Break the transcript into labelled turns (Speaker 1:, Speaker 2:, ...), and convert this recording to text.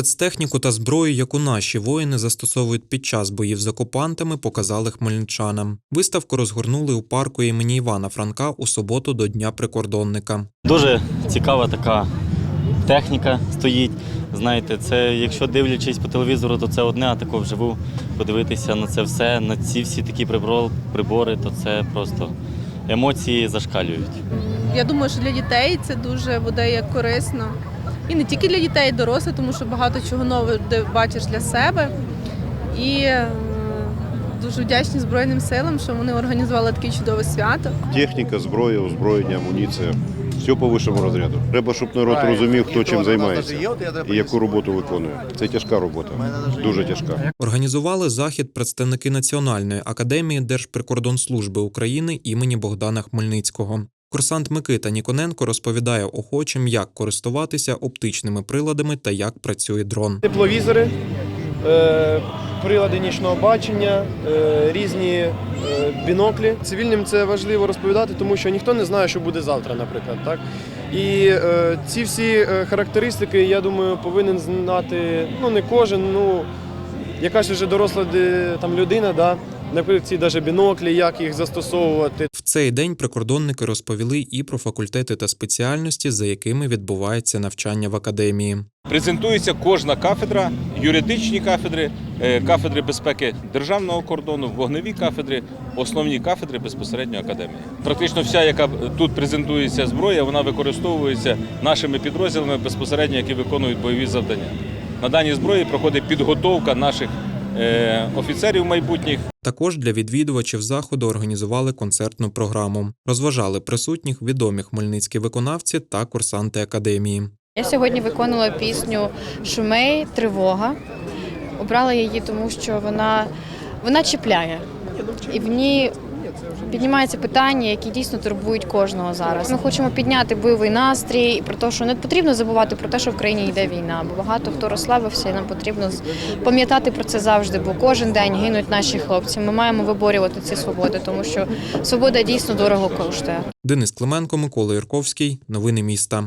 Speaker 1: Спецтехніку та зброю, яку наші воїни застосовують під час боїв з окупантами, показали хмельничанам. Виставку розгорнули у парку імені Івана Франка у суботу до Дня прикордонника.
Speaker 2: Дуже цікава така техніка стоїть. Знаєте, це якщо дивлячись по телевізору, то це одне, а тако вживу подивитися на це все, на ці всі такі прибори, то це просто емоції зашкалюють.
Speaker 3: Я думаю, що для дітей це дуже буде як корисно. І не тільки для дітей, і дорослих, тому що багато чого нового бачиш для себе. І е, дуже вдячні Збройним силам, що вони організували таке чудове свято.
Speaker 4: Техніка, зброя, озброєння, амуніція. Все по вищому розряду. Треба, щоб народ розумів, хто чим займається і яку роботу виконує. Це тяжка робота, дуже тяжка.
Speaker 1: Організували захід представники Національної академії Держприкордонслужби України імені Богдана Хмельницького. Курсант Микита Ніконенко розповідає охочим, як користуватися оптичними приладами та як працює дрон.
Speaker 5: тепловізори, е, прилади нічного бачення, е, різні е, біноклі. Цивільним це важливо розповідати, тому що ніхто не знає, що буде завтра, наприклад. Так? І ці всі характеристики, я думаю, повинен знати ну не кожен, ну якась вже доросла там людина, да? Наприклад, ці навіть біноклі, як їх застосовувати.
Speaker 1: В цей день прикордонники розповіли і про факультети та спеціальності, за якими відбувається навчання в академії.
Speaker 6: Презентується кожна кафедра, юридичні кафедри, е, кафедри безпеки державного кордону, вогневі кафедри, основні кафедри безпосередньо академії. Практично вся, яка тут презентується зброя, вона використовується нашими підрозділами безпосередньо, які виконують бойові завдання. На даній зброї проходить підготовка наших офіцерів майбутніх
Speaker 1: Також для відвідувачів заходу організували концертну програму. Розважали присутніх відомі хмельницькі виконавці та курсанти академії.
Speaker 7: Я сьогодні виконувала пісню Шумей Тривога. Обрала її, тому що вона, вона чіпляє. І в ній піднімаються питання, які дійсно турбують кожного зараз. Ми хочемо підняти бойовий настрій і про те, що не потрібно забувати про те, що в країні йде війна, бо багато хто розслабився, і нам потрібно з- пам'ятати про це завжди, бо кожен день гинуть наші хлопці. Ми маємо виборювати ці свободи, тому що свобода дійсно дорого коштує.
Speaker 1: Денис Клименко, Микола Юрковський. Новини міста.